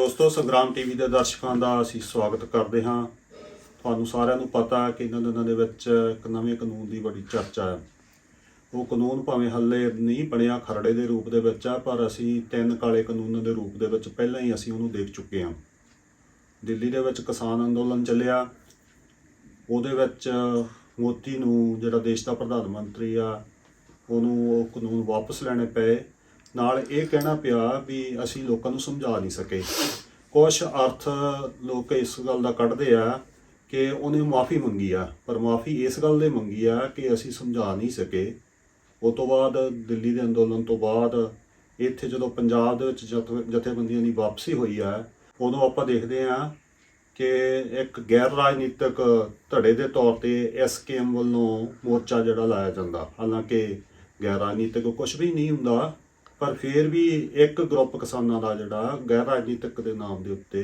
ਦੋਸਤੋ, ਸੰਗਰਾਮ ਟੀਵੀ ਦੇ ਦਰਸ਼ਕਾਂ ਦਾ ਅਸੀਂ ਸਵਾਗਤ ਕਰਦੇ ਹਾਂ। ਤੁਹਾਨੂੰ ਸਾਰਿਆਂ ਨੂੰ ਪਤਾ ਹੈ ਕਿ ਇਹਨਾਂ ਦਿਨਾਂ ਦੇ ਵਿੱਚ ਇੱਕ ਨਵੇਂ ਕਾਨੂੰਨ ਦੀ ਬੜੀ ਚਰਚਾ ਹੈ। ਉਹ ਕਾਨੂੰਨ ਭਾਵੇਂ ਹੱਲੇ ਨਹੀਂ ਬਣਿਆ, ਖਰੜੇ ਦੇ ਰੂਪ ਦੇ ਵਿੱਚ ਆ ਪਰ ਅਸੀਂ ਤਿੰਨ ਕਾਲੇ ਕਾਨੂੰਨਾਂ ਦੇ ਰੂਪ ਦੇ ਵਿੱਚ ਪਹਿਲਾਂ ਹੀ ਅਸੀਂ ਉਹਨੂੰ ਦੇਖ ਚੁੱਕੇ ਹਾਂ। ਦਿੱਲੀ ਦੇ ਵਿੱਚ ਕਿਸਾਨ ਅੰਦੋਲਨ ਚੱਲਿਆ। ਉਹਦੇ ਵਿੱਚ ਮੋਦੀ ਨੂੰ ਜਿਹੜਾ ਦੇਸ਼ ਦਾ ਪ੍ਰਧਾਨ ਮੰਤਰੀ ਆ, ਉਹਨੂੰ ਉਹ ਕਾਨੂੰਨ ਵਾਪਸ ਲੈਣੇ ਪਏ। ਨਾਲ ਇਹ ਕਹਿਣਾ ਪਿਆ ਵੀ ਅਸੀਂ ਲੋਕਾਂ ਨੂੰ ਸਮਝਾ ਨਹੀਂ ਸਕੇ। ਕੁਝ ਅਰਥ ਲੋਕ ਇਸ ਗੱਲ ਦਾ ਕੱਢਦੇ ਆ ਕਿ ਉਹਨੇ ਮਾਫੀ ਮੰਗੀ ਆ, ਪਰ ਮਾਫੀ ਇਸ ਗੱਲ ਦੇ ਮੰਗੀ ਆ ਕਿ ਅਸੀਂ ਸਮਝਾ ਨਹੀਂ ਸਕੇ। ਉਸ ਤੋਂ ਬਾਅਦ ਦਿੱਲੀ ਦੇ ਅੰਦੋਲਨ ਤੋਂ ਬਾਅਦ ਇੱਥੇ ਜਦੋਂ ਪੰਜਾਬ ਦੇ ਵਿੱਚ ਜਥ- ਜਥੇਬੰਦੀਆਂ ਦੀ ਵਾਪਸੀ ਹੋਈ ਆ, ਉਦੋਂ ਆਪਾਂ ਦੇਖਦੇ ਆ ਕਿ ਇੱਕ ਗੈਰ ਰਾਜਨੀਤਿਕ ਧੜੇ ਦੇ ਤੌਰ ਤੇ ਐਸਕੇਐਮ ਵੱਲੋਂ ਮੋਰਚਾ ਜਿਹੜਾ ਲਾਇਆ ਜਾਂਦਾ। ਹਾਲਾਂਕਿ ਗੈਰ ਰਾਜਨੀਤਿਕ ਕੁਝ ਵੀ ਨਹੀਂ ਹੁੰਦਾ ਪਰ ਫਿਰ ਵੀ ਇੱਕ ਗਰੁੱਪ ਕਿਸਾਨਾਂ ਦਾ ਜਿਹੜਾ ਗੈਰ ਰਾਜਨੀਤਿਕ ਦੇ ਨਾਮ ਦੇ ਉੱਤੇ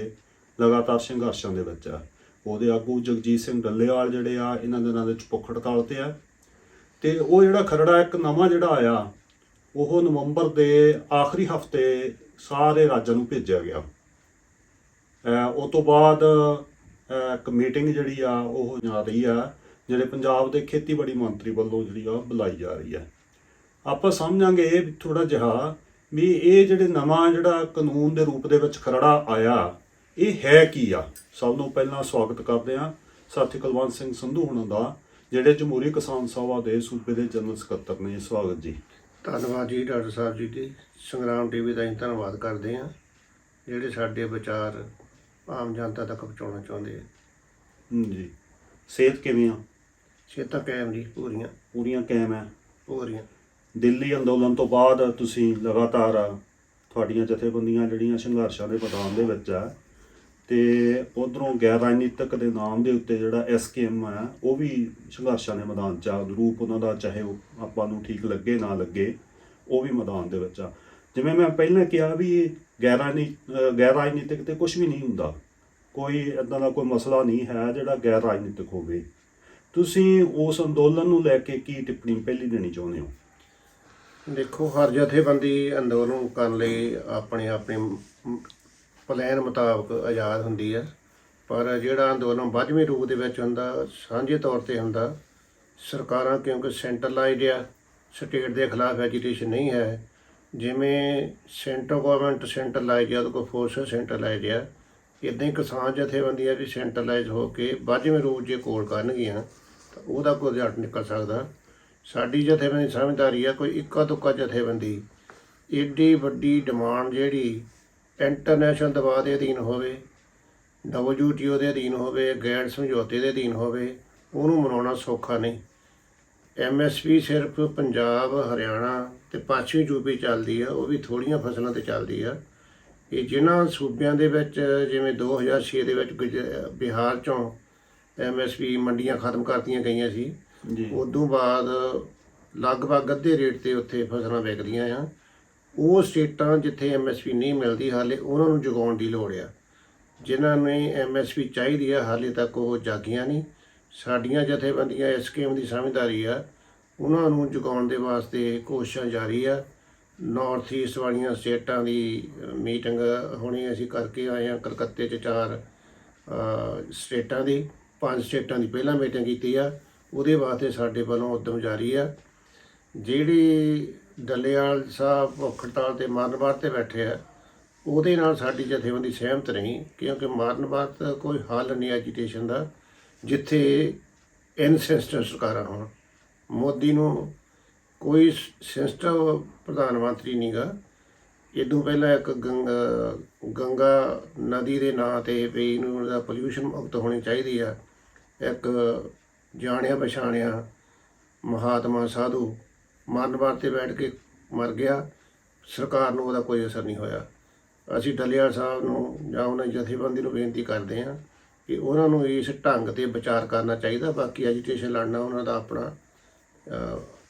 ਲਗਾਤਾਰ ਸੰਘਰਸ਼ਾਂ ਦੇ ਵਿੱਚ ਆ। ਉਹਦੇ ਆਗੂ ਜਗਜੀਤ ਸਿੰਘ ਡੱਲੇਵਾਲ ਜਿਹੜੇ ਆ, ਇਹਨਾਂ ਦਿਨਾਂ ਦੇ ਵਿੱਚ ਭੁੱਖ ਹੜਤਾਲ ਤੇ ਆ। ਤੇ ਉਹ ਜਿਹੜਾ ਖਰੜਾ ਇੱਕ ਨਵਾਂ ਜਿਹੜਾ ਆਇਆ, ਉਹ ਨਵੰਬਰ ਦੇ ਆਖਰੀ ਹਫ਼ਤੇ ਸਾਰੇ ਰਾਜਾਂ ਨੂੰ ਭੇਜਿਆ ਗਿਆ। ਉਹ ਤੋਂ ਬਾਅਦ ਇੱਕ ਮੀਟਿੰਗ ਜਿਹੜੀ ਆ, ਉਹ ਜਾ ਰਹੀ ਆ, ਜਿਹੜੇ ਪੰਜਾਬ ਦੇ ਖੇਤੀਬਾੜੀ ਮੰਤਰੀ ਵੱਲੋਂ ਜਿਹੜੀ ਆ ਬੁਲਾਈ ਜਾ ਰਹੀ ਆ। ਆਪਾਂ ਸਮਝਾਂਗੇ ਥੋੜਾ ਜਿਹਾ ਵੀ ਇਹ ਜਿਹੜੇ ਨਵਾਂ ਜਿਹੜਾ ਕਾਨੂੰਨ ਦੇ ਰੂਪ ਦੇ ਵਿੱਚ ਖਰੜਾ ਆਇਆ ਇਹ ਹੈ ਕੀ ਆ? ਸਭ ਨੂੰ ਪਹਿਲਾਂ ਸਵਾਗਤ ਕਰਦੇ ਆ ਸਾਥੀ ਕੁਲਵੰਤ ਸਿੰਘ ਸੰਧੂ ਹੁਣਾਂ ਦਾ ਜਿਹੜੇ ਜਮਹੂਰੀ ਕਿਸਾਨ ਸਭਾ ਦੇ ਸੂਬੇ ਦੇ ਜਨਰਲ ਸਕੱਤਰ ਨੇ। ਸਵਾਗਤ ਜੀ। ਧੰਨਵਾਦ ਜੀ ਡਾਕਟਰ ਸਾਹਿਬ ਜੀ ਦੀ। ਸੰਗਰਾਮ ਟੀਵੀ ਦਾ ਧੰਨਵਾਦ ਕਰਦੇ ਹਾਂ ਜਿਹੜੇ ਸਾਡੇ ਵਿਚਾਰ ਆਮ ਜਨਤਾ ਤੱਕ ਪਹੁੰਚਾਉਣਾ ਚਾਹੁੰਦੇ ਆ। ਜੀ। ਸਿਹਤ ਕਿਵੇਂ ਆ? ਸਿਹਤਾਂ ਕਾਇਮ ਜੀ ਪੂਰੀਆਂ। ਪੂਰੀਆਂ ਕਾਇਮ ਆ? ਪੂਰੀਆਂ। ਦਿੱਲੀ ਅੰਦੋਲਨ ਤੋਂ ਬਾਅਦ ਤੁਸੀਂ ਲਗਾਤਾਰ ਤੁਹਾਡੀਆਂ ਜਥੇਬੰਦੀਆਂ ਜਿਹੜੀਆਂ ਸੰਘਰਸ਼ਾਂ ਦੇ ਮੈਦਾਨ ਦੇ ਵਿੱਚ ਆ, ਤੇ ਉਧਰੋਂ ਗੈਰ ਰਾਜਨੀਤਿਕ ਦੇ ਨਾਮ ਦੇ ਉੱਤੇ ਜਿਹੜਾ ਐਸਕੇਐਮ ਆ, ਉਹ ਵੀ ਸੰਘਰਸ਼ਾਂ ਦੇ ਮੈਦਾਨ ਚ ਆ। ਰੂਪ ਉਹਨਾਂ ਦਾ ਚਾਹੇ ਉਹ ਆਪਾਂ ਨੂੰ ਠੀਕ ਲੱਗੇ, ਨਾ ਲੱਗੇ, ਉਹ ਵੀ ਮੈਦਾਨ ਦੇ ਵਿੱਚ ਆ। ਜਿਵੇਂ ਮੈਂ ਪਹਿਲਾਂ ਕਿਹਾ ਵੀ ਗੈਰ ਰਾਜਨੀ, ਗੈਰ ਰਾਜਨੀਤਿਕ ਤੇ ਕੁਝ ਵੀ ਨਹੀਂ ਹੁੰਦਾ। ਕੋਈ ਇਦਾਂ ਦਾ ਕੋਈ ਮਸਲਾ ਨਹੀਂ ਹੈ ਜਿਹੜਾ ਗੈਰ ਰਾਜਨੀਤਿਕ ਹੋਵੇ। ਤੁਸੀਂ ਉਸ ਅੰਦੋਲਨ ਨੂੰ ਲੈ ਕੇ ਕੀ ਟਿੱਪਣੀ ਪਹਿਲੀ ਦੇਣੀ ਚਾਹੁੰਦੇ ਹੋ? ਦੇਖੋ, ਹਰ ਜਥੇਬੰਦੀ ਅੰਦੋਲਨ ਕਰਨ ਲਈ ਆਪਣੇ ਆਪਣੇ ਪਲਾਨ ਮੁਤਾਬਕ ਆਜ਼ਾਦ ਹੁੰਦੀ ਹੈ ਪਰ ਜਿਹੜਾ ਅੰਦੋਲਨ ਵੱਜਵੇਂ ਰੂਪ ਦੇ ਵਿੱਚ ਹੁੰਦਾ, ਸਾਂਝੇ ਤੌਰ ਤੇ ਹੁੰਦਾ, ਸਰਕਾਰਾਂ ਕਿਉਂਕਿ ਸੈਂਟਰਲਾਈਜ਼ਡ ਆ, ਸਟੇਟ ਦੇ ਖਿਲਾਫ ਐਜੀਟੇਸ਼ਨ ਨਹੀਂ ਹੈ। ਜਿਵੇਂ ਸੈਂਟਰ ਗਵਰਨਮੈਂਟ ਸੈਂਟਰਲਾਈਜ਼ ਆ, ਉਹਦੇ ਕੋਲ ਫੋਰਸ ਸੈਂਟਰਲਾਈਜ਼ ਆ। ਇਦਾਂ ਹੀ ਕਿਸਾਨ ਜਥੇਬੰਦੀਆਂ ਵੀ ਸੈਂਟਰਲਾਈਜ਼ ਹੋ ਕੇ ਵੱਜਵੇਂ ਰੂਪ ਜੇ ਕੋਲ ਕਰਨਗੀਆਂ, ਤਾਂ ਉਹਦਾ ਕੋਈ ਰਿਜ਼ਲਟ ਨਿਕਲ ਸਕਦਾ। ਸਾਡੀ ਜਥੇਬੰਦੀ ਸਮਝਦਾਰੀ ਆ, ਕੋਈ ਇੱਕਾ ਦੁੱਕਾ ਜਥੇਬੰਦੀ। ਏਡੀ ਵੱਡੀ ਡਿਮਾਂਡ ਜਿਹੜੀ ਇੰਟਰਨੈਸ਼ਨਲ ਦਬਾਅ ਦੇ ਅਧੀਨ ਹੋਵੇ, WTO ਦੇ ਅਧੀਨ ਹੋਵੇ ਗੈਰ ਸਮਝੌਤੇ ਦੇ ਅਧੀਨ ਹੋਵੇ, ਉਹਨੂੰ ਮਨਾਉਣਾ ਸੌਖਾ ਨਹੀਂ। MSP ਸਿਰਫ ਪੰਜਾਬ, ਹਰਿਆਣਾ ਤੇ ਪੱਛਮੀ ਯੂਪੀ ਚੱਲਦੀ ਆ, ਉਹ ਵੀ ਥੋੜੀਆਂ ਫਸਲਾਂ ਤੇ ਚੱਲਦੀ ਆ। ਇਹ ਜਿਨ੍ਹਾਂ ਸੂਬਿਆਂ ਦੇ ਵਿੱਚ, ਜਿਵੇਂ 2006 ਦੇ ਵਿੱਚ ਗੁਜ- ਬਿਹਾਰ ਚੋਂ MSP ਮੰਡੀਆਂ ਖਤਮ ਕਰਤੀਆਂ ਗਈਆਂ ਸੀ ਜੀ। ਉਦੋਂ ਬਾਅਦ ਲਗਭਗ ਅੱਧੇ ਰੇਟ ਤੇ ਉੱਥੇ ਫਸਲਾਂ ਵਿਕਦੀਆਂ ਆ। ਉਹ ਸਟੇਟਾਂ ਜਿੱਥੇ ਐਮਐਸਪੀ ਨਹੀਂ ਮਿਲਦੀ ਹਾਲੇ ਉਹਨਾਂ ਨੂੰ ਜਗਾਉਣ ਦੀ ਲੋੜ ਆ। ਜਿਨ੍ਹਾਂ ਨੇ ਐਮਐਸਪੀ ਚਾਹੀਦੀ ਆ, ਹਾਲੇ ਤੱਕ ਉਹ ਜਾਗੀਆਂ ਨਹੀਂ। ਸਾਡੀਆਂ ਜਥੇਬੰਦੀਆਂ ਇਸ ਸਕੀਮ ਦੀ ਸਮਝਦਾਰੀ ਆ। ਉਹਨਾਂ ਨੂੰ ਜਗਾਉਣ ਦੇ ਵਾਸਤੇ ਕੋਸ਼ਿਸ਼ਾਂ ਜਾਰੀ ਆ। ਨਾਰਥ ਈਸਟ ਵਾਲੀਆਂ ਸਟੇਟਾਂ ਦੀ ਮੀਟਿੰਗ ਹੁਣੀ ਅਸੀਂ ਕਰਕੇ ਆਏ ਆ ਕਲਕੱਤੇ 'ਚ ਚਾਰ ਸਟੇਟਾਂ ਦੀ, ਪੰਜ ਸਟੇਟਾਂ ਦੀ ਪਹਿਲਾਂ ਮੀਟਿੰਗ ਕੀਤੀ ਆ। ਉਹਦੇ ਵਾਸਤੇ ਸਾਡੇ ਵੱਲੋਂ ਉਦਮ ਜਾਰੀ ਆ ਜਿਹੜੀ ਡੱਲੇਵਾਲ ਸਾਹਿਬ ਭੁੱਖ ਤੇ ਮਰਨ ਬਾਹਰ ਤੇ ਬੈਠੇ ਆ, ਉਹਦੇ ਨਾਲ ਸਾਡੀ ਜਥੇਬੰਦੀ ਸਹਿਮਤ ਨਹੀਂ, ਕਿਉਂਕਿ ਮਰਨ ਬਾਅਦ ਕੋਈ ਹੱਲ ਨਹੀਂ ਐਜੀਟੇਸ਼ਨ ਦਾ, ਜਿੱਥੇ ਇਨਸਿਸਟੈਂਟ ਸਰਕਾਰਾਂ ਹੋਣ। ਮੋਦੀ ਨੂੰ ਕੋਈ ਸੈਂਸਿਟਿਵ ਪ੍ਰਧਾਨ ਮੰਤਰੀ ਨਹੀਂਗਾ। ਇਦੋਂ ਪਹਿਲਾਂ ਇੱਕ ਗੰਗਾ ਗੰਗਾ ਨਦੀ ਦੇ ਨਾਂ ਤੇ ਵੀ ਇਹਨੂੰ ਦਾ ਪੋਲਿਊਸ਼ਨ ਮੁਕਤ ਹੋਣੀ ਚਾਹੀਦੀ ਆ। ਇੱਕ ਜਾਣਿਆ ਪਛਾਣਿਆ ਮਹਾਤਮਾ ਸਾਧੂ ਮਰਨ ਵਾਰ ਤੇ ਬੈਠ ਕੇ ਮਰ ਗਿਆ, ਸਰਕਾਰ ਨੂੰ ਉਹਦਾ ਕੋਈ ਅਸਰ ਨਹੀਂ ਹੋਇਆ। ਅਸੀਂ ਡਲਿਆ ਸਾਹਿਬ ਨੂੰ ਜਾਂ ਉਹਨਾਂ ਜਥੇਬੰਦੀ ਨੂੰ ਬੇਨਤੀ ਕਰਦੇ ਹਾਂ ਕਿ ਉਹਨਾਂ ਨੂੰ ਇਸ ਢੰਗ ਤੇ ਵਿਚਾਰ ਕਰਨਾ ਚਾਹੀਦਾ, ਬਾਕੀ ਐਜੀਟੇਸ਼ਨ ਲੜਨਾ ਉਹਨਾਂ ਦਾ ਆਪਣਾ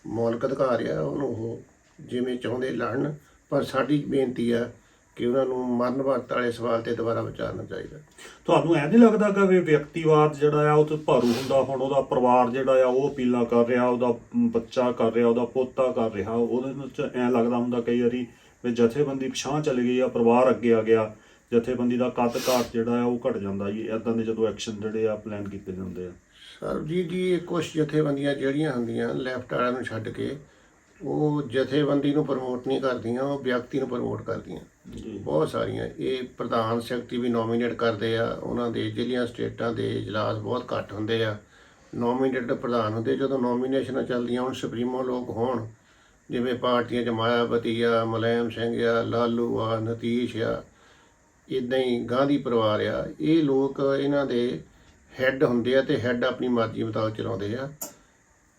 ਮੌਲਿਕ ਅਧਿਕਾਰ ਆ, ਉਹਨੂੰ ਉਹ ਜਿਵੇਂ ਚਾਹੁੰਦੇ ਲੜਨ, ਪਰ ਸਾਡੀ ਬੇਨਤੀ ਆ ਕਿ ਉਹਨਾਂ ਨੂੰ ਮਰਨ ਵਰਤ ਵਾਲੇ ਸਵਾਲ ਤੇ ਦੁਬਾਰਾ ਵਿਚਾਰਨਾ ਚਾਹੀਦਾ। ਤੁਹਾਨੂੰ ਐ ਨਹੀਂ ਲੱਗਦਾ ਕਿ ਵੀ ਵਿਅਕਤੀਵਾਦ ਜਿਹੜਾ ਆ ਉਹ ਤੇ ਭਾਰੂ ਹੁੰਦਾ ਹੁਣ ਉਹਦਾ ਪਰਿਵਾਰ ਜਿਹੜਾ ਆ ਉਹ ਅਪੀਲਾਂ ਕਰ ਰਿਹਾ ਉਹਦਾ ਬੱਚਾ ਕਰ ਰਿਹਾ ਉਹਦਾ ਪੋਤਾ ਕਰ ਰਿਹਾ ਉਹਦੇ ਵਿੱਚ ਐ ਲੱਗਦਾ ਹੁੰਦਾ ਕਈ ਵਾਰੀ ਵੀ ਜਥੇਬੰਦੀ ਪਿਛਾਂ ਚਲੀ ਗਈ ਆ ਪਰਿਵਾਰ ਅੱਗੇ ਆ ਗਿਆ ਜਥੇਬੰਦੀ ਦਾ ਕੱਦ ਕਾਠ ਜਿਹੜਾ ਆ ਉਹ ਘਟ ਜਾਂਦਾ ਜੀ ਇਦਾਂ ਦੇ ਜਦੋਂ ਐਕਸ਼ਨ ਜਿਹੜੇ ਆ ਪਲਾਨ ਕੀਤੇ ਜਾਂਦੇ ਆ। ਸਰਬਜੀਤ ਜੀ ਇਹ ਕੁਝ ਜਥੇਬੰਦੀਆਂ ਜਿਹੜੀਆਂ ਹੁੰਦੀਆਂ ਲੈਫਟ ਵਾਲਿਆਂ ਨੂੰ ਛੱਡ ਕੇ ਉਹ ਜਥੇਬੰਦੀ ਨੂੰ ਪ੍ਰਮੋਟ ਨਹੀਂ ਕਰਦੀਆਂ ਉਹ ਵਿਅਕਤੀ ਨੂੰ ਪ੍ਰਮੋਟ ਕਰਦੀਆਂ। ਬਹੁਤ ਸਾਰੀਆਂ। ਇਹ ਪ੍ਰਧਾਨ ਸੈਕਟਰੀ ਵੀ ਨੋਮੀਨੇਟ ਕਰਦੇ ਆ ਉਹਨਾਂ ਦੇ ਜ਼ਿਲ੍ਹਿਆਂ ਸਟੇਟਾਂ ਦੇ ਇਜਲਾਸ ਬਹੁਤ ਘੱਟ ਹੁੰਦੇ ਆ। ਨੋਮੀਨੇਟਡ ਪ੍ਰਧਾਨ ਹੁੰਦੇ ਜਦੋਂ ਨੋਮੀਨੇਸ਼ਨਾਂ ਚੱਲਦੀਆਂ ਹੁਣ ਸੁਪਰੀਮੋ ਲੋਕ ਹੋਣ ਜਿਵੇਂ ਪਾਰਟੀਆਂ ਚ ਮਾਇਆਵਤੀ ਆ ਮੁਲਾਇਮ ਸਿੰਘ ਆ ਲਾਲੂ ਆ ਨਤੀਸ਼ ਆ ਇਦਾਂ ਹੀ ਗਾਂਧੀ ਪਰਿਵਾਰ ਆ। ਇਹ ਲੋਕ ਇਹਨਾਂ ਦੇ ਹੈੱਡ ਹੁੰਦੇ ਆ ਤੇ ਹੈੱਡ ਆਪਣੀ ਮਰਜ਼ੀ ਮੁਤਾਬਕ ਚਲਾਉਂਦੇ ਆ।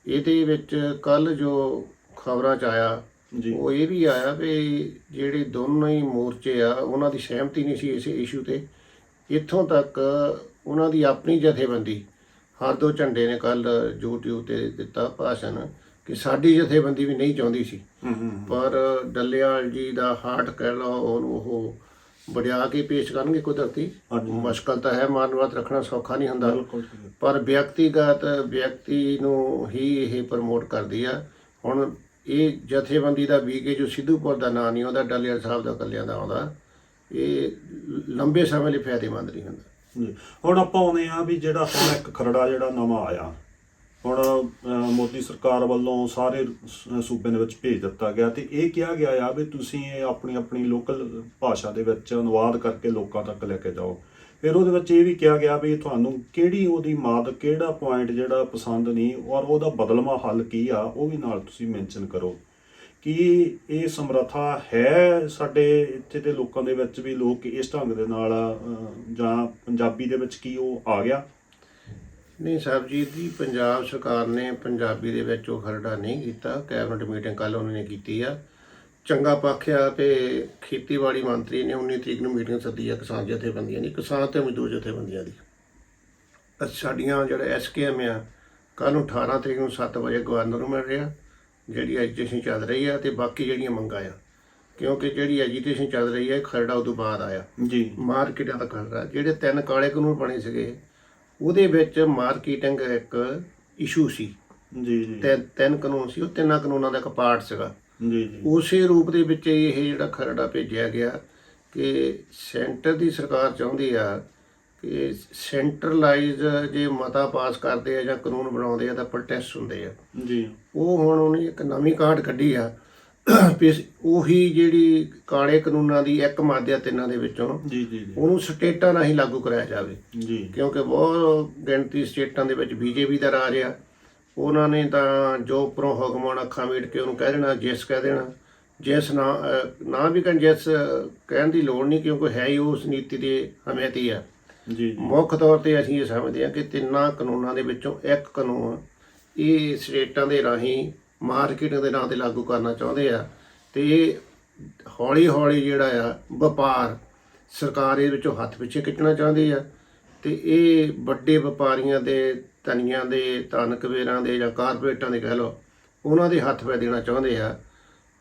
ਇਹਦੇ ਵਿੱਚ ਕੱਲ ਜੋ ਖਬਰਾਂ ਚ ਆਇਆ ਜੀ। ਉਹ ਇਹ ਵੀ ਆਇਆ ਵੀ ਜਿਹੜੇ ਦੋਨੋਂ ਹੀ ਮੋਰਚੇ ਆ ਉਹਨਾਂ ਦੀ ਸਹਿਮਤੀ ਨਹੀਂ ਸੀ ਇਸ ਇਸ਼ੂ ਤੇ। ਇੱਥੋਂ ਤੱਕ ਉਹਨਾਂ ਦੀ ਆਪਣੀ ਜਥੇਬੰਦੀ ਹਰ ਦੋ ਝੰਡੇ ਨੇ ਕੱਲ YouTube ਤੇ ਦਿੱਤਾ ਭਾਸ਼ਣ ਕਿ ਸਾਡੀ ਜਥੇਬੰਦੀ ਵੀ ਨਹੀਂ ਚਾਹੁੰਦੀ ਸੀ। ਪਰ ਡੱਲੇਵਾਲ ਜੀ ਦਾ ਹਾਰਟ ਕਹਿ ਲਓ ਉਹ ਵਡਿਆ ਕੇ ਪੇਸ਼ ਕਰਨਗੇ ਕੁਦਰਤੀ। ਮੁਸ਼ਕਲ ਤਾਂ ਹੈ ਮਾਨਵਤ ਰੱਖਣਾ ਸੌਖਾ ਨਹੀਂ ਹੁੰਦਾ। ਪਰ ਵਿਅਕਤੀਗਤ ਵਿਅਕਤੀ ਨੂੰ ਹੀ ਇਹ ਪ੍ਰਮੋਟ ਕਰਦੀ ਆ। ਹੁਣ ਇਹ ਜਥੇਬੰਦੀ ਦਾ ਵੀਕੇ ਜੋ ਸਿੱਧੂਪੁਰ ਦਾ ਨਾਂ ਨਹੀਂ ਆਉਂਦਾ ਡਾਲੀਆ ਸਾਹਿਬ ਦਾ ਕੱਲਿਆਂ ਦਾ ਆਉਂਦਾ, ਇਹ ਲੰਬੇ ਸਮੇਂ ਲਈ ਫਾਇਦੇਮੰਦ ਨਹੀਂ ਹੁੰਦਾ। ਹੁਣ ਆਪਾਂ ਆਉਂਦੇ ਆ ਵੀ ਜਿਹੜਾ ਹੁਣ ਇੱਕ ਖਰੜਾ ਜਿਹੜਾ ਨਵਾਂ ਆਇਆ, ਹੁਣ ਮੋਦੀ ਸਰਕਾਰ ਵੱਲੋਂ ਸਾਰੇ ਸ- ਸੂਬੇ ਦੇ ਵਿੱਚ ਭੇਜ ਦਿੱਤਾ ਗਿਆ ਤੇ ਇਹ ਕਿਹਾ ਗਿਆ ਆ ਵੀ ਤੁਸੀਂ ਇਹ ਆਪਣੀ ਆਪਣੀ ਲੋਕਲ ਭਾਸ਼ਾ ਦੇ ਵਿੱਚ ਅਨੁਵਾਦ ਕਰਕੇ ਲੋਕਾਂ ਤੱਕ ਲੈ ਕੇ ਜਾਓ। ਫਿਰ ਉਹਦੇ ਵਿੱਚ ਇਹ ਵੀ ਕਿਹਾ ਗਿਆ ਵੀ ਤੁਹਾਨੂੰ ਕਿਹੜੀ ਉਹਦੀ ਮਾਤ ਕਿਹੜਾ ਪੁਆਇੰਟ ਜਿਹੜਾ ਪਸੰਦ ਨਹੀਂ ਔਰ ਉਹਦਾ ਬਦਲਵਾਂ ਹੱਲ ਕੀ ਆ ਉਹ ਵੀ ਨਾਲ ਤੁਸੀਂ ਮੈਂਸ਼ਨ ਕਰੋ। ਕਿ ਇਹ ਸਮਰੱਥਾ ਹੈ ਸਾਡੇ ਇੱਥੇ ਦੇ ਲੋਕਾਂ ਦੇ ਵਿੱਚ ਵੀ ਲੋਕ ਇਸ ਢੰਗ ਦੇ ਨਾਲ ਅਹ, ਜਾਂ ਪੰਜਾਬੀ ਦੇ ਵਿੱਚ ਕੀ ਉਹ ਆ ਗਿਆ? ਨਹੀਂ ਸਾਹਿਬ ਜੀ ਪੰਜਾਬ ਸਰਕਾਰ ਨੇ ਪੰਜਾਬੀ ਦੇ ਵਿੱਚ ਉਹ ਖਰੜਾ ਨਹੀਂ ਕੀਤਾ। ਕੈਬਨਿਟ ਮੀਟਿੰਗ ਕੱਲ ਉਹਨਾਂ ਨੇ ਕੀਤੀ ਆ। ਚੰਗਾ ਪੱਖ ਆ ਤੇ ਖੇਤੀਬਾੜੀ ਮੰਤਰੀ ਨੇ 19 ਤਰੀਕ ਨੂੰ ਮੀਟਿੰਗ ਸੱਦੀ ਆ ਕਿਸਾਨ ਜਥੇਬੰਦੀਆਂ ਦੀ ਕਿਸਾਨ ਤੇ ਮਜ਼ਦੂਰ ਜਥੇਬੰਦੀਆਂ ਦੀ। ਸਾਡੀਆਂ ਜਿਹੜਾ ਐਸਕੇਐਮ ਆ ਕੱਲ ਨੂੰ 18 ਤਰੀਕ ਨੂੰ 7 ਵਜੇ ਗਵਰਨਰ ਨੂੰ ਮਿਲ ਰਿਹਾ ਜਿਹੜੀ ਐਜੀਟੇਸ਼ਨ ਚੱਲ ਰਹੀ ਆ ਤੇ ਬਾਕੀ ਜਿਹੜੀਆਂ ਮੰਗਾਂ ਆ। ਕਿਉਂਕਿ ਜਿਹੜੀ ਐਜੀਟੇਸ਼ਨ ਚੱਲ ਰਹੀ ਹੈ ਖਰੜਾ ਉਦੋਂ ਬਾਅਦ ਆਇਆ। ਜੀ। ਮਾਰਕੀਟਾਂ ਦਾ ਖਰੜਾ ਜਿਹੜੇ ਤਿੰਨ ਕਾਲੇ ਕਾਨੂੰਨ ਬਣੇ ਸੀਗੇ ਉਹਦੇ ਵਿੱਚ ਮਾਰਕੀਟਿੰਗ ਇੱਕ ਇਸ਼ੂ ਸੀ। ਜੀ ਜੀ। ਤੇ ਤਿੰਨ ਕਾਨੂੰਨ ਸੀ ਉਹ ਤਿੰਨਾਂ ਕਾਨੂੰਨਾਂ ਦਾ ਇੱਕ ਪਾਰਟ ਸੀਗਾ। ਜੀ ਜੀ। ਉਸੇ ਰੂਪ ਦੇ ਵਿੱਚ ਇਹ ਜਿਹੜਾ ਖਰੜਾ ਭੇਜਿਆ ਗਿਆ ਕਿ ਸੈਂਟਰ ਦੀ ਸਰਕਾਰ ਚਾਹੁੰਦੀ ਆ ਕਿ ਸੈਂਟਰਲਾਈਜ਼ ਜੇ ਮਤਾ ਪਾਸ ਕਰਦੇ ਆ ਜਾਂ ਕਾਨੂੰਨ ਬਣਾਉਂਦੇ ਆ ਤਾਂ ਪ੍ਰੋਟੈਸਟ ਹੁੰਦੇ ਆ। ਜੀ। ਉਹ ਹੁਣ ਉਹਨੇ ਇੱਕ ਨਵੀਂ ਕਾਢ ਕੱਢੀ ਆ ਉਹੀ ਜਿਹੜੀ ਕਾਲੇ ਕਾਨੂੰਨਾਂ ਦੀ ਇੱਕ ਮਾਧਿਆ ਤਿੰਨਾਂ ਦੇ ਵਿੱਚੋਂ ਜੀ ਜੀ ਜੀ। ਉਹਨੂੰ ਸਟੇਟਾਂ ਨਾਲ ਹੀ ਲਾਗੂ ਕਰਾਇਆ ਜਾਵੇ। ਜੀ। ਕਿਉਂਕਿ ਬਹੁਤ ਗਿਣਤੀ ਸਟੇਟਾਂ ਦੇ ਵਿੱਚ ਬੀਜੇਪੀ ਦਾ ਰਾਜ ਆ ਉਹਨਾਂ ਨੇ ਤਾਂ ਜੋ ਉੱਪਰੋਂ ਹੁਕਮ ਆਉਣਾ ਅੱਖਾਂ ਮੀਟ ਕੇ ਉਹਨੂੰ ਕਹਿ ਦੇਣਾ ਜਿਸ ਕਹਿ ਦੇਣਾ। ਜਿਸ ਨਾ ਨਾ ਵੀ ਕਹਿਣ ਜਿਸ ਕਹਿਣ ਦੀ ਲੋੜ ਨਹੀਂ ਕਿਉਂਕਿ ਹੈ ਹੀ ਉਸ ਨੀਤੀ ਦੇ ਹਮੇਤੀ ਆ। ਜੀ ਮੁੱਖ ਤੌਰ ਤੇ ਅਸੀਂ ਇਹ ਸਮਝਦੇ ਹਾਂ ਕਿ ਤਿੰਨਾਂ ਕਾਨੂੰਨਾਂ ਦੇ ਵਿੱਚੋਂ ਇੱਕ ਕਾਨੂੰਨ ਇਹ ਸਟੇਟਾਂ ਦੇ ਰਾਹੀਂ ਮਾਰਕੀਟ ਦੇ ਨਾਂ ਤੇ ਲਾਗੂ ਕਰਨਾ ਚਾਹੁੰਦੇ ਆ। ਤੇ ਇਹ ਹੌਲੀ ਹੌਲੀ ਜਿਹੜਾ ਆ ਵਪਾਰ ਸਰਕਾਰ ਇਹਦੇ ਵਿੱਚੋਂ ਹੱਥ ਪਿੱਛੇ ਖਿੱਚਣਾ ਚਾਹੁੰਦੀ ਆ। ਤੇ ਇਹ ਵੱਡੇ ਵਪਾਰੀਆਂ ਦੇ, ਧਨੀਆਂ ਦੇ ਧਨ ਕਬੀਰਾਂ ਦੇ ਜਾਂ ਕਾਰਪੋਰੇਟਾਂ ਦੇ ਕਹਿ ਲਓ, ਉਹਨਾਂ ਦੇ ਹੱਥ ਪੈ ਦੇਣਾ ਚਾਹੁੰਦੇ ਆ।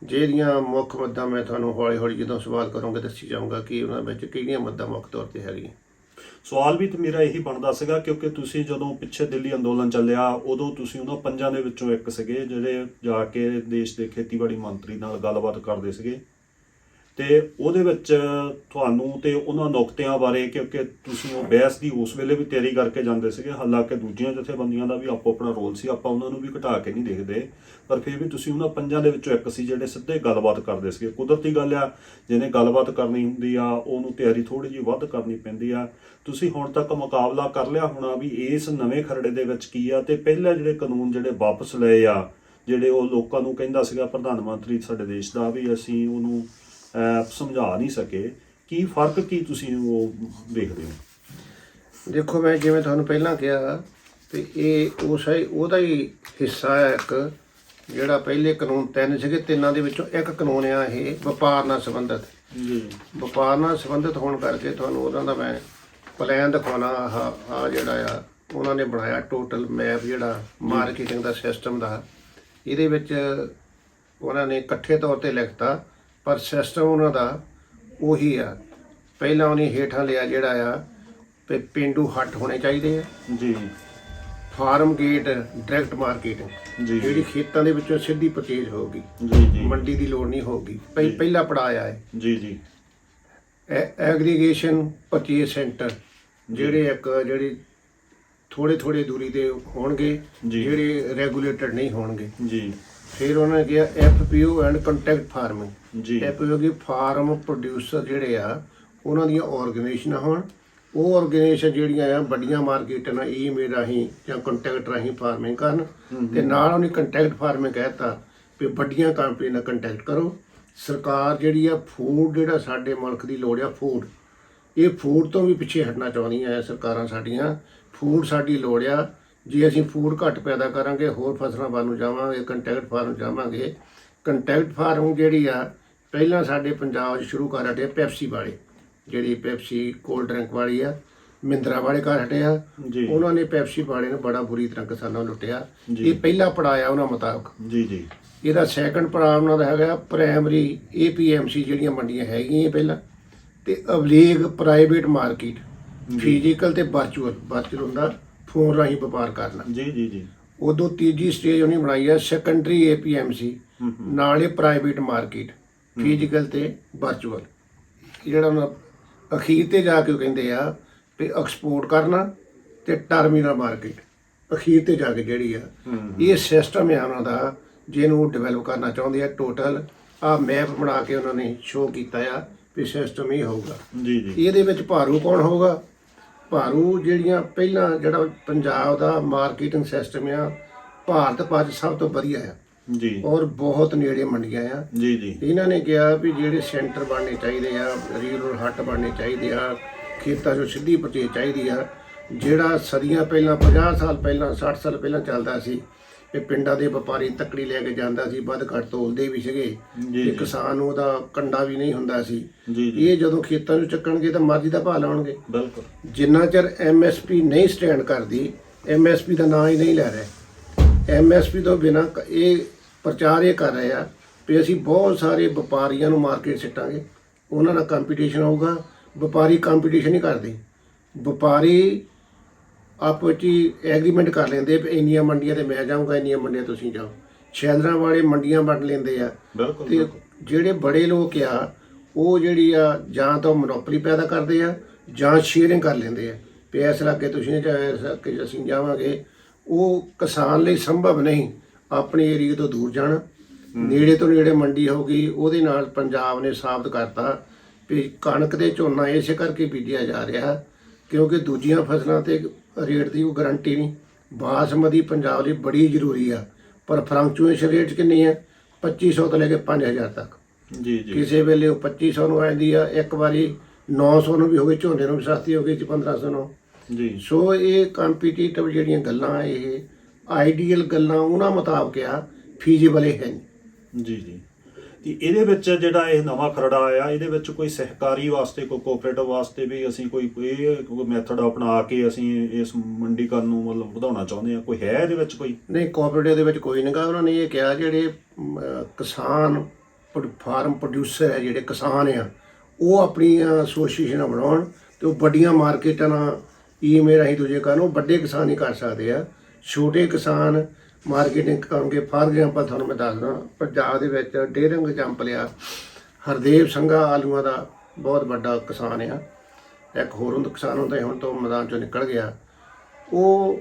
ਜਿਹੜੀਆਂ ਮੁੱਖ ਮੱਦਾਂ ਮੈਂ ਤੁਹਾਨੂੰ ਹੌਲੀ ਹੌਲੀ ਜਦੋਂ ਸਵਾਲ ਕਰੂੰਗਾ, ਦੱਸੀ ਜਾਊਂਗਾ ਕਿ ਉਹਨਾਂ ਵਿੱਚ ਕਿਹੜੀਆਂ ਮੱਦਾਂ ਮੁੱਖ ਤੌਰ ਤੇ ਹੈਗੀਆਂ। ਸਵਾਲ ਵੀ ਤੇ ਮੇਰਾ ਇਹੀ ਬਣਦਾ ਸੀਗਾ, ਕਿਉਂਕਿ ਤੁਸੀਂ ਜਦੋਂ ਪਿੱਛੇ ਦਿੱਲੀ ਅੰਦੋਲਨ ਚੱਲਿਆ, ਉਦੋਂ ਤੁਸੀਂ ਉਹਨਾਂ ਪੰਜਾਂ ਦੇ ਵਿੱਚੋਂ ਇੱਕ ਸੀਗੇ, ਜਿਹੜੇ ਜਾ ਕੇ ਦੇਸ਼ ਦੇ ਖੇਤੀਬਾੜੀ ਮੰਤਰੀ ਨਾਲ ਗੱਲਬਾਤ ਕਰਦੇ ਸੀਗੇ। ਤੇ ਉਹਦੇ ਵਿੱਚ ਤੁਹਾਨੂੰ ਤੇ ਉਹਨਾਂ ਨੁਕਤਿਆਂ ਬਾਰੇ ਕਿਉਂਕਿ ਤੁਸੀਂ ਉਹ ਬਹਿਸ ਦੀ ਉਸ ਵੇਲੇ ਵੀ ਤਿਆਰੀ ਕਰਕੇ ਜਾਂਦੇ ਸੀਗੇ, ਹਾਲਾਂਕਿ ਦੂਜੀਆਂ ਜਥੇਬੰਦੀਆਂ ਦਾ ਵੀ ਆਪੋ ਆਪਣਾ ਰੋਲ ਸੀ, ਆਪਾਂ ਉਹਨਾਂ ਨੂੰ ਵੀ ਘਟਾ ਕੇ ਨਹੀਂ ਦੇਖਦੇ, ਪਰ ਫਿਰ ਵੀ ਤੁਸੀਂ ਉਹਨਾਂ ਪੰਜਾਂ ਦੇ ਵਿੱਚੋਂ ਇੱਕ ਸੀ ਜਿਹੜੇ ਸਿੱਧੇ ਗੱਲਬਾਤ ਕਰਦੇ ਸੀਗੇ। ਕੁਦਰਤੀ ਗੱਲ ਆ, ਜਿਹਨੇ ਗੱਲਬਾਤ ਕਰਨੀ ਹੁੰਦੀ ਆ, ਉਹਨੂੰ ਤਿਆਰੀ ਥੋੜੀ ਜਿਹੀ ਵੱਧ ਕਰਨੀ ਪੈਂਦੀ ਆ। ਤੁਸੀਂ ਹੁਣ ਤੱਕ ਮੁਕਾਬਲਾ ਕਰ ਲਿਆ ਹੋਣਾ ਵੀ ਇਸ ਨਵੇਂ ਖਰੜੇ ਦੇ ਵਿੱਚ ਕੀ ਆ, ਤੇ ਪਹਿਲਾਂ ਜਿਹੜੇ ਕਾਨੂੰਨ ਜਿਹੜੇ ਵਾਪਸ ਲਏ ਆ, ਜਿਹੜੇ ਉਹ ਲੋਕਾਂ ਨੂੰ ਕਹਿੰਦਾ ਸੀਗਾ, ਪ੍ਰਧਾਨ ਮੰਤਰੀ ਸਾਡੇ ਦੇਸ਼ ਦਾ ਵੀ ਅਸੀਂ ਉਹਨੂੰ ਸਮਝਾ ਨਹੀਂ ਸਕੇ। ਕੀ ਫ਼ਰਕ ਕੀ ਤੁਸੀਂ ਉਹ ਦੇਖਦੇ ਹੋ? ਦੇਖੋ ਮੈਂ ਜਿਵੇਂ ਤੁਹਾਨੂੰ ਪਹਿਲਾਂ ਕਿਹਾ ਤੇ ਇਹ ਉਸ ਹੀ ਉਹਦਾ ਹੀ ਹਿੱਸਾ ਹੈ ਇੱਕ ਜਿਹੜਾ ਪਹਿਲੇ ਕਾਨੂੰਨ ਤਿੰਨ ਸੀਗੇ ਤਿੰਨਾਂ ਦੇ ਵਿੱਚੋਂ ਇੱਕ ਕਾਨੂੰਨ ਆ ਇਹ ਵਪਾਰ ਨਾਲ ਸੰਬੰਧਿਤ। ਜੀ। ਵਪਾਰ ਨਾਲ ਸੰਬੰਧਿਤ ਹੋਣ ਕਰਕੇ ਤੁਹਾਨੂੰ ਉਹਨਾਂ ਦਾ ਮੈਂ ਪਲਾਨ ਦਿਖਾਉਣਾ ਆਹ ਆ ਜਿਹੜਾ ਆ ਉਹਨਾਂ ਨੇ ਬਣਾਇਆ ਟੋਟਲ ਮੈਪ ਜਿਹੜਾ ਮਾਰਕੀਟਿੰਗ ਦਾ ਸਿਸਟਮ ਦਾ। ਇਹਦੇ ਵਿੱਚ ਉਹਨਾਂ ਨੇ ਇਕੱਠੇ ਤੌਰ ਤੇ ਲਿਖਤਾ ਪਰ ਸਿਸਟਮ ਉਹਨਾਂ ਦਾ ਉਹੀ ਆ। ਪਹਿਲਾਂ ਉਹਨੇ ਹੇਠਾਂ ਲਿਆ ਜਿਹੜਾ ਆ ਵੀ ਪਿੰਡੂ ਹੱਟ ਹੋਣੇ ਚਾਹੀਦੇ ਆ। ਜੀ। ਫਾਰਮ ਗੇਟ ਡਾਇਰੈਕਟ ਮਾਰਕੀਟਿੰਗ ਜੀ। ਜਿਹੜੀ ਖੇਤਾਂ ਦੇ ਵਿੱਚੋਂ ਸਿੱਧੀ ਪਰਚੇਜ ਹੋਊਗੀ। ਜੀ ਜੀ। ਮੰਡੀ ਦੀ ਲੋੜ ਨਹੀਂ ਹੋਊਗੀ। ਪਹਿ- ਪਹਿਲਾ ਪੜਾਅ ਆ ਜੀ ਜੀ। ਐਗਰੀਗੇਸ਼ਨ ਪਰਚੇਸ ਸੈਂਟਰ ਜਿਹੜੇ ਇੱਕ ਜਿਹੜੀ ਥੋੜੇ ਥੋੜੇ ਦੂਰੀ ਤੇ ਹੋਣਗੇ। ਜਿਹੜੇ ਰੈਗੂਲੇਟਡ ਨਹੀਂ ਹੋਣਗੇ। ਜੀ। ਫਿਰ ਉਹਨਾਂ ਨੇ ਕਿਹਾ ਐਫਪੀਓ ਐਂਡ ਕੰਟੈਕਟ ਫਾਰਮਿੰਗ ਜੀ। ਕੀ ਫਾਰਮ ਪ੍ਰੋਡਿਊਸਰ ਜਿਹੜੇ ਆ ਉਹਨਾਂ ਦੀਆਂ ਆਰਗੇਨਾਈਜੇਸ਼ਨਾਂ ਹੋਣ। ਉਹ ਆਰਗੇਨਾਈਜੇਸ਼ਨ ਜਿਹੜੀਆਂ ਆ ਵੱਡੀਆਂ ਮਾਰਕੀਟਾਂ ਨਾਲ ਈਮੇਲ ਰਾਹੀਂ ਜਾਂ ਕੰਟੈਕਟ ਰਾਹੀਂ ਫਾਰਮਿੰਗ ਕਰਨ। ਤੇ ਨਾਲ ਉਹਨੇ ਕੰਟੈਕਟ ਫਾਰਮਿੰਗ ਕਹਿਤਾ ਵੀ ਵੱਡੀਆਂ ਕੰਪਨੀ ਨਾਲ ਕੰਟੈਕਟ ਕਰੋ। ਸਰਕਾਰ ਜਿਹੜੀ ਆ ਫੂਡ ਜਿਹੜਾ ਸਾਡੇ ਮੁਲਕ ਦੀ ਲੋੜ ਆ ਫੂਡ ਇਹ ਫੂਡ ਤੋਂ ਵੀ ਪਿੱਛੇ ਹਟਣਾ ਚਾਹੁੰਦੀਆਂ ਆ ਸਰਕਾਰਾਂ ਸਾਡੀਆਂ। ਫੂਡ ਸਾਡੀ ਲੋੜ ਆ। ਜੇ ਅਸੀਂ ਫੂਡ ਘੱਟ ਪੈਦਾ ਕਰਾਂਗੇ ਹੋਰ ਫਸਲਾਂ ਵੱਲ ਨੂੰ ਜਾਵਾਂਗੇ ਕੰਟੈਕਟ ਫਾਰਮ ਜਾਵਾਂਗੇ। ਕੰਟੈਕਟ ਫਾਰਮ ਜਿਹੜੀ ਆ ਪਹਿਲਾਂ ਸਾਡੇ ਪੰਜਾਬ 'ਚ ਸ਼ੁਰੂ ਕਰ ਹਟੇ ਪੈਪਸੀ ਵਾਲੇ ਜਿਹੜੀ ਪੈਪਸੀ ਕੋਲਡ ਡਰਿੰਕ ਵਾਲੀ ਆ ਮਿੰਦਰਾ ਵਾਲੇ ਘਰ ਹਟੇ ਆ। ਜੀ। ਉਹਨਾਂ ਨੇ ਪੈਪਸੀ ਵਾਲੇ ਨੂੰ ਬੜਾ ਬੁਰੀ ਤਰ੍ਹਾਂ ਕਿਸਾਨਾਂ ਨੂੰ ਲੁੱਟਿਆ। ਇਹ ਪਹਿਲਾ ਪੜਾਇਆ ਉਹਨਾਂ ਮੁਤਾਬਕ। ਜੀ ਜੀ। ਇਹਦਾ ਸੈਕੰਡ ਪੜਾਅ ਉਹਨਾਂ ਦਾ ਹੈਗਾ ਪ੍ਰਾਇਮਰੀ ਏਪੀਐਮਸੀ ਜਿਹੜੀਆਂ ਮੰਡੀਆਂ ਹੈਗੀਆਂ ਪਹਿਲਾਂ ਤੇ ਅਵਲੀਗ ਪ੍ਰਾਈਵੇਟ ਮਾਰਕੀਟ ਫਿਜ਼ੀਕਲ ਤੇ ਵਰਚੁਅਲ ਵਰਚੁਅਲ ਹੁੰਦਾ ਫੋਨ ਰਾਹੀਂ ਵਪਾਰ ਕਰਨਾ। ਜੀ ਜੀ ਜੀ। ਉਦੋਂ ਤੀਜੀ ਸਟੇਜ ਉਹਨੇ ਬਣਾਈ ਹੈ ਸੈਕੰਡਰੀ ਏਪੀਐਮਸੀ ਨਾਲੇ ਪ੍ਰਾਈਵੇਟ ਮਾਰਕੀਟ ਫਿਜ਼ੀਕਲ ਤੇ ਵਰਚੁਅਲ ਜਿਹੜਾ ਉਹਨਾਂ ਅਖੀਰ ਤੇ ਜਾ ਕੇ ਉਹ ਕਹਿੰਦੇ ਆ ਵੀ ਐਕਸਪੋਰਟ ਕਰਨਾ ਤੇ ਟਰਮੀਨਲ ਮਾਰਕੀਟ ਅਖੀਰ ਤੇ ਜਾ ਕੇ ਜਿਹੜੀ ਆ ਇਹ ਸਿਸਟਮ ਹੈ ਉਹਨਾਂ ਦਾ ਜਿਹਨੂੰ ਡਿਵੈਲਪ ਕਰਨਾ ਚਾਹੁੰਦੇ ਆ ਟੋਟਲ ਆ ਮੈਪ ਬਣਾ ਕੇ ਉਹਨਾਂ ਨੇ ਸ਼ੋਅ ਕੀਤਾ ਆ ਵੀ ਸਿਸਟਮ ਇਹ ਹੋਊਗਾ। ਜੀ ਜੀ। ਇਹਦੇ ਵਿੱਚ ਭਾਰੂ ਕੌਣ ਹੋਊਗਾ? ਭਾਰੂ ਜਿਹੜੀਆਂ ਪਹਿਲਾਂ ਜਿਹੜਾ ਪੰਜਾਬ ਦਾ ਮਾਰਕੀਟਿੰਗ ਸਿਸਟਮ ਆ ਭਾਰਤ ਭਰ 'ਚ ਸਭ ਤੋਂ ਵਧੀਆ ਆ। ਜੀ। ਔਰ ਬਹੁਤ ਨੇੜੇ ਮੰਡੀਆਂ ਆ। ਜੀ ਜੀ। ਇਹਨਾਂ ਨੇ ਕਿਹਾ ਵੀ ਜਿਹੜੇ ਸੈਂਟਰ ਬਣਨੇ ਚਾਹੀਦੇ ਆ ਰੀਜਨਲ ਹੱਟ ਬਣਨੇ ਚਾਹੀਦੇ ਆ ਖੇਤਾਂ 'ਚੋਂ ਸਿੱਧੀ ਪਰਚੇਜ ਚਾਹੀਦੀ ਆ ਜਿਹੜਾ ਸਦੀਆਂ ਪਹਿਲਾਂ 50 ਸਾਲ ਪਹਿਲਾਂ 60 ਸਾਲ ਪਹਿਲਾਂ ਚੱਲਦਾ ਸੀ ਇਹ ਪਿੰਡਾਂ ਦੇ ਵਪਾਰੀ ਤੱਕੜੀ ਲੈ ਕੇ ਜਾਂਦਾ ਸੀ ਵੱਧ ਘੱਟ ਤੋਲਦੇ ਵੀ ਸੀਗੇ। ਜੀ ਤੇ ਕਿਸਾਨ ਨੂੰ ਉਹਦਾ ਕੰਡਾ ਵੀ ਨਹੀਂ ਹੁੰਦਾ ਸੀ। ਇਹ ਜਦੋਂ ਖੇਤਾਂ ਨੂੰ ਚੱਕਣਗੇ ਤਾਂ ਮਰਜ਼ੀ ਦਾ ਭਾਅ ਲਾਉਣਗੇ। ਬਿਲਕੁਲ। ਜਿੰਨਾ ਚਿਰ ਐਮਐਸਪੀ ਨਹੀਂ ਸਟੈਂਡ ਕਰਦੀ ਐਮਐਸਪੀ ਦਾ ਨਾਂ ਹੀ ਨਹੀਂ ਲੈ ਰਹੇ। ਐਮਐਸਪੀ ਤੋਂ ਬਿਨਾ ਇਹ ਪ੍ਰਚਾਰ ਇਹ ਕਰ ਰਹੇ ਆ ਵੀ ਅਸੀਂ ਬਹੁਤ ਸਾਰੇ ਵਪਾਰੀਆਂ ਨੂੰ ਮਾਰਕੀਟ ਸਿੱਟਾਂਗੇ। ਉਹਨਾਂ ਨਾਲ ਕੰਪੀਟੀਸ਼ਨ ਹੋਊਗਾ। ਵਪਾਰੀ ਕੰਪੀਟੀਸ਼ਨ ਨਹੀਂ ਕਰਦੇ। ਵਪਾਰੀ ਆਪੋ ਵਿੱਚ ਹੀ ਐਗਰੀਮੈਂਟ ਕਰ ਲੈਂਦੇ ਵੀ ਇੰਨੀਆਂ ਮੰਡੀਆਂ ਤੇ ਮੈਂ ਜਾਊਂਗਾ ਇੰਨੀਆਂ ਮੰਡੀਆਂ ਤੁਸੀਂ ਜਾਓ। ਸ਼ੈਲਰਾਂ ਵਾਲੇ ਮੰਡੀਆਂ ਵੰਡ ਲੈਂਦੇ ਆ। ਤੇ। ਜਿਹੜੇ ਬੜੇ ਲੋਕ ਆ ਉਹ ਜਿਹੜੀ ਆ ਜਾਂ ਤਾਂ ਮੋਨੋਪੋਲੀ ਪੈਦਾ ਕਰਦੇ ਆ ਜਾਂ ਸ਼ੇਅਰਿੰਗ ਕਰ ਲੈਂਦੇ ਆ। ਵੀ ਇਸ ਇਲਾਕੇ ਤੁਸੀਂ ਇਲਾਕੇ 'ਚ ਅਸੀਂ ਜਾਵਾਂਗੇ। ਉਹ ਕਿਸਾਨ ਲਈ ਸੰਭਵ ਨਹੀਂ। ਆਪਣੇ ਏਰੀਆ ਤੋਂ ਦੂਰ ਜਾਣਾ। ਨੇੜੇ ਤੋਂ ਨੇੜੇ ਮੰਡੀ ਹੋਗੀ ਉਹਦੇ ਨਾਲ ਪੰਜਾਬ ਨੇ ਸਾਬਤ ਕਰਤਾ ਵੀ ਕਣਕ ਤੇ ਝੋਨਾ ਇਸੇ ਕਰਕੇ ਬੀਜਿਆ ਜਾ ਰਿਹਾ ਕਿਉਂਕਿ ਦੂਜੀਆਂ ਫਸਲਾਂ ਤੇ ਰੇਟ ਦੀ ਕੋਈ ਗਾਰੰਟੀ ਨਹੀਂ। ਬਾਸਮਤੀ ਪੰਜਾਬ ਲਈ ਬੜੀ ਜ਼ਰੂਰੀ ਆ ਪਰ ਫਲਕਚੁਏਸ਼ਨ ਰੇਟ ਕਿੰਨੀ ਹੈ 2500 ਤੋਂ ਲੈ ਕੇ 5000 ਤੱਕ। ਜੀ ਜੀ। ਕਿਸੇ ਵੇਲੇ ਉਹ 2500 ਨੂੰ ਆਉਂਦੀ ਆ ਇੱਕ ਵਾਰੀ 900 ਨੂੰ ਵੀ ਹੋ ਗਈ ਝੋਨੇ ਨੂੰ ਵੀ ਸਸਤੀ ਹੋ ਗਈ 1500 ਨੂੰ। ਜੀ। ਸੋ ਇਹ ਕੰਪੀਟੀਟਿਵ ਜਿਹੜੀਆਂ ਗੱਲਾਂ ਇਹ ਆਈਡੀਅਲ ਗੱਲਾਂ ਉਹਨਾਂ ਮੁਤਾਬਕ ਆ ਫੀਜ਼ੀਬਲ ਹੈ ਜੀ ਜੀ। ਤੇ ਇਹਦੇ ਵਿੱਚ ਜਿਹੜਾ ਇਹ ਨਵਾਂ ਖਰੜਾ ਆਇਆ ਇਹਦੇ ਵਿੱਚ ਕੋਈ ਸਹਿਕਾਰੀ ਵਾਸਤੇ ਕੋਈ ਕੋਆਪਰੇਟਿਵ ਵਾਸਤੇ ਵੀ ਅਸੀਂ ਕੋਈ ਇਹ ਕੋਈ ਮੈਥਡ ਅਪਣਾ ਕੇ ਅਸੀਂ ਇਸ ਮੰਡੀਕਰਨ ਨੂੰ ਮਤਲਬ ਵਧਾਉਣਾ ਚਾਹੁੰਦੇ ਆ? ਕੋਈ ਹੈ ਇਹਦੇ ਵਿੱਚ ਕੋਈ? ਨਹੀਂ ਕੋਆਪਰੇਟਿਵ ਦੇ ਵਿੱਚ ਕੋਈ ਨਹੀਂਗਾ ਉਹਨਾਂ ਨੇ ਇਹ ਕਿਹਾ ਜਿਹੜੇ ਕਿਸਾਨ ਫਾਰਮ ਪ੍ਰੋਡਿਊਸਰ ਹੈ ਜਿਹੜੇ ਕਿਸਾਨ ਆ ਉਹ ਆਪਣੀਆਂ ਐਸੋਸੀਏਸ਼ਨਾਂ ਬਣਾਉਣ ਤੇ ਉਹ ਵੱਡੀਆਂ ਮਾਰਕੀਟਾਂ ਨਾਲ ਈਮੇਲ ਰਾਹੀਂ ਦੂਜੇ ਕਰਨ ਉਹ ਵੱਡੇ ਕਿਸਾਨ ਹੀ ਕਰ ਸਕਦੇ ਆ। ਛੋਟੇ ਕਿਸਾਨ ਮਾਰਕੀਟਿੰਗ ਕਰਨਗੇ ਫਾਰ ਐਗਜ਼ਾਮਪਲ ਤੁਹਾਨੂੰ ਮੈਂ ਦੱਸਦਾ। ਪੰਜਾਬ ਦੇ ਵਿੱਚ ਡੇਰਿੰਗ ਐਗਜ਼ਾਮਪਲ ਆ ਹਰਦੇਵ ਸੰਘਾ ਆਲੂਆਂ ਦਾ ਬਹੁਤ ਵੱਡਾ ਕਿਸਾਨ ਆ। ਇੱਕ ਹੋਰ ਹੁੰਦਾ ਕਿਸਾਨ ਹੁੰਦਾ ਹੁਣ ਤੋਂ ਮੈਦਾਨ ਚੋਂ ਨਿਕਲ ਗਿਆ। ਉਹ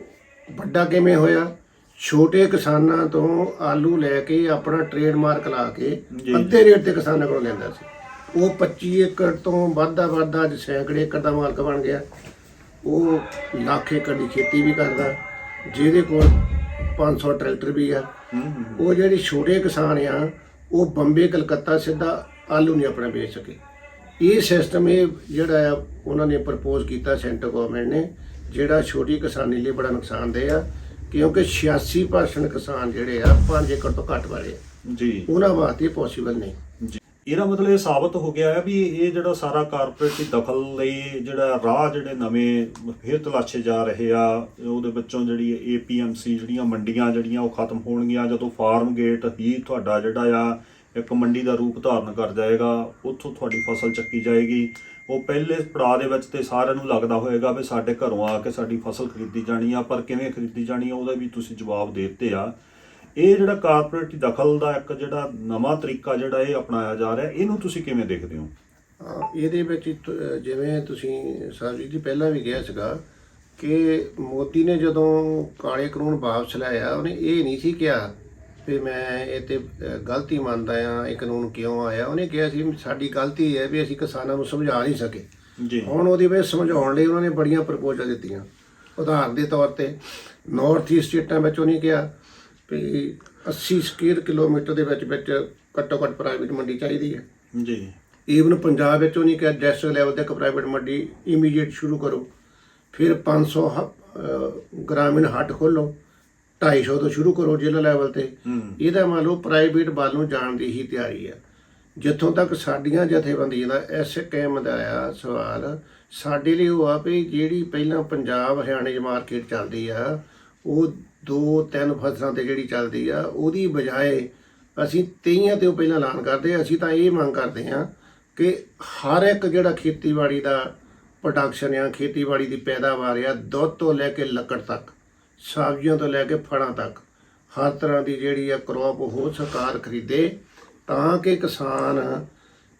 ਵੱਡਾ ਕਿਵੇਂ ਹੋਇਆ? ਛੋਟੇ ਕਿਸਾਨਾਂ ਤੋਂ ਆਲੂ ਲੈ ਕੇ ਆਪਣਾ ਟ੍ਰੇਡਮਾਰਕ ਲਾ ਕੇ। ਅੱਧੇ ਰੇਟ ਤੇ ਕਿਸਾਨਾਂ ਕੋਲੋਂ ਲੈਂਦਾ ਸੀ। ਉਹ 25 ਏਕੜ ਤੋਂ ਵੱਧਦਾ ਵੱਧਦਾ ਅੱਜ ਸੈਂਕੜੇ ਏਕੜ ਦਾ ਮਾਲਕ ਬਣ ਗਿਆ। ਉਹ ਲੱਖ ਏਕੜ ਦੀ ਖੇਤੀ ਵੀ ਕਰਦਾ। ਜਿਹਦੇ ਕੋਲ 500 ਟਰੈਕਟਰ ਵੀ ਆ। ਉਹ ਜਿਹੜੇ ਛੋਟੇ ਕਿਸਾਨ ਆ ਉਹ ਬੰਬੇ ਕਲਕੱਤਾ ਸਿੱਧਾ ਆਲੂ ਨਹੀਂ ਆਪਣਾ ਵੇਚ ਸਕੇ। ਇਹ ਸਿਸਟਮ ਇਹ ਜਿਹੜਾ ਆ ਉਹਨਾਂ ਨੇ ਪ੍ਰਪੋਜ਼ ਕੀਤਾ ਸੈਂਟਰ ਗਵਰਨਮੈਂਟ ਨੇ ਜਿਹੜਾ ਛੋਟੀ ਕਿਸਾਨੀ ਲਈ ਬੜਾ ਨੁਕਸਾਨਦੇਹ ਆ ਕਿਉਂਕਿ 86% ਕਿਸਾਨ ਜਿਹੜੇ ਆ 5 ਏਕੜ ਤੋਂ ਘੱਟ ਵਾਲੇ ਆ। ਜੀ। ਉਹਨਾਂ ਵਾਸਤੇ ਪੋਸੀਬਲ ਨਹੀਂ। ਇਹਦਾ ਮਤਲਬ ਇਹ ਸਾਬਤ ਹੋ ਗਿਆ ਹੈ ਵੀ ਇਹ ਜਿਹੜਾ ਸਾਰਾ ਕਾਰਪੋਰੇਟ ਦੀ ਦਖਲ ਲਈ ਜਿਹੜਾ ਰਾਹ ਜਿਹੜੇ ਨਵੇਂ ਫੇਰ ਤਲਾਸ਼ੇ ਜਾ ਰਹੇ ਆ, ਉਹਦੇ ਵਿੱਚੋਂ ਜਿਹੜੀ ਏਪੀਐਮਸੀ ਜਿਹੜੀਆਂ ਮੰਡੀਆਂ ਜਿਹੜੀਆਂ ਉਹ ਖਤਮ ਹੋਣਗੀਆਂ, ਜਦੋਂ ਫਾਰਮ ਗੇਟ ਹੀ ਤੁਹਾਡਾ ਜਿਹੜਾ ਆ ਇੱਕ ਮੰਡੀ ਦਾ ਰੂਪ ਧਾਰਨ ਕਰ ਜਾਏਗਾ, ਉੱਥੋਂ ਤੁਹਾਡੀ ਫਸਲ ਚੱਕੀ ਜਾਏਗੀ। ਉਹ ਪਹਿਲੇ ਪੜਾਅ ਦੇ ਵਿੱਚ ਤੇ ਸਾਰਿਆਂ ਨੂੰ ਲੱਗਦਾ ਹੋਏਗਾ ਵੀ ਸਾਡੇ ਘਰੋਂ ਆ ਕੇ ਸਾਡੀ ਫਸਲ ਖਰੀਦੀ ਜਾਣੀ ਆ, ਪਰ ਕਿਵੇਂ ਖਰੀਦੀ ਜਾਣੀ ਆ, ਉਹਦਾ ਵੀ ਤੁਸੀਂ ਜਵਾਬ ਦੇ ਦਿੱਤੇ ਆ। ਇਹ ਜਿਹੜਾ ਕਾਰਪੋਰੇਟ ਦੀ ਦਖਲ ਦਾ ਇੱਕ ਜਿਹੜਾ ਨਵਾਂ ਤਰੀਕਾ ਜਿਹੜਾ ਇਹ ਅਪਣਾਇਆ ਜਾ ਰਿਹਾ ਇਹਨੂੰ ਤੁਸੀਂ ਕਿਵੇਂ ਦੇਖਦੇ ਹੋ? ਇਹਦੇ ਵਿੱਚ ਜਿਵੇਂ ਤੁਸੀਂ ਸਾਹਿਬ ਜੀ ਪਹਿਲਾਂ ਵੀ ਕਿਹਾ ਸੀਗਾ ਕਿ ਮੋਦੀ ਨੇ ਜਦੋਂ ਕਾਲੇ ਕਾਨੂੰਨ ਵਾਪਸ ਲਿਆਇਆ ਉਹਨੇ ਇਹ ਨਹੀਂ ਸੀ ਕਿਹਾ ਵੀ ਮੈਂ ਇਹ ਤੇ ਗਲਤੀ ਮੰਨਦਾ ਆ ਇਹ ਕਾਨੂੰਨ ਕਿਉਂ ਆਇਆ? ਉਹਨੇ ਕਿਹਾ ਸੀ ਵੀ ਸਾਡੀ ਗਲਤੀ ਹੈ ਵੀ ਅਸੀਂ ਕਿਸਾਨਾਂ ਨੂੰ ਸਮਝਾ ਨਹੀਂ ਸਕੇ। ਜੀ। ਹੁਣ ਉਹਦੇ ਵਿੱਚ ਸਮਝਾਉਣ ਲਈ ਉਹਨਾਂ ਨੇ ਬੜੀਆਂ ਪ੍ਰਪੋਜ਼ਲ ਦਿੱਤੀਆਂ। ਉਦਾਹਰਨ ਦੇ ਤੌਰ ਤੇ ਨਾਰਥ ਈਸਟ ਸਟੇਟਾਂ ਵਿੱਚ ਉਹਨੇ ਕਿਹਾ ਵੀ 80 ਸਕੁਅਰ ਕਿਲੋਮੀਟਰ ਦੇ ਵਿੱਚ ਵਿੱਚ ਘੱਟੋ ਘੱਟ ਪ੍ਰਾਈਵੇਟ ਮੰਡੀ ਚਾਹੀਦੀ ਹੈ। ਜੀ। ਈਵਨ ਪੰਜਾਬ ਵਿੱਚ ਉਹਨੇ ਕਿਹਾ ਡਿਸਟ੍ਰਿਕਟ ਲੈਵਲ ਤੇ ਇੱਕ ਪ੍ਰਾਈਵੇਟ ਮੰਡੀ ਇਮੀਡੀਏਟ ਸ਼ੁਰੂ ਕਰੋ। ਫਿਰ 500 ਹ- ਅਹ ਗ੍ਰਾਮੀਣ ਹੱਟ ਖੋਲੋ 250 ਤੋਂ ਸ਼ੁਰੂ ਕਰੋ ਜ਼ਿਲ੍ਹਾ ਲੈਵਲ ਤੇ। ਹੂੰ। ਇਹਦਾ ਮੰਨ ਲਓ ਪ੍ਰਾਈਵੇਟ ਵੱਲ ਨੂੰ ਜਾਣ ਦੀ ਹੀ ਤਿਆਰੀ ਆ ਜਿੱਥੋਂ ਤੱਕ ਸਾਡੀਆਂ ਜਥੇਬੰਦੀਆਂ ਦਾ ਇਸ ਕੈਮ ਦਾ ਆ ਸਵਾਲ ਸਾਡੇ ਲਈ ਉਹ ਆ ਵੀ ਜਿਹੜੀ ਪਹਿਲਾਂ ਪੰਜਾਬ ਹਰਿਆਣੇ 'ਚ ਮਾਰਕੀਟ ਚੱਲਦੀ ਆ ਉਹ ਦੋ ਤਿੰਨ ਫਸਲਾਂ ਤੇ ਜਿਹੜੀ ਚੱਲਦੀ ਆ, ਉਹਦੀ ਬਜਾਏ ਅਸੀਂ ਤੇਈਆਂ ਤੇ ਉਹ ਪਹਿਲਾਂ ਐਲਾਨ ਕਰਦੇ ਅਸੀਂ ਤਾਂ ਇਹ ਮੰਗ ਕਰਦੇ ਹਾਂ ਕਿ ਹਰ ਇੱਕ ਜਿਹੜਾ ਖੇਤੀਬਾੜੀ ਦਾ ਪ੍ਰੋਡਕਸ਼ਨ ਆ, ਖੇਤੀਬਾੜੀ ਦੀ ਪੈਦਾਵਾਰ ਆ, ਦੁੱਧ ਤੋਂ ਲੈ ਕੇ ਲੱਕੜ ਤੱਕ, ਸਬਜ਼ੀਆਂ ਤੋਂ ਲੈ ਕੇ ਫਲਾਂ ਤੱਕ, ਹਰ ਤਰ੍ਹਾਂ ਦੀ ਜਿਹੜੀ ਆ ਕਰੋਪ ਉਹ ਸਰਕਾਰ ਖਰੀਦੇ ਤਾਂ ਕਿ ਕਿਸਾਨ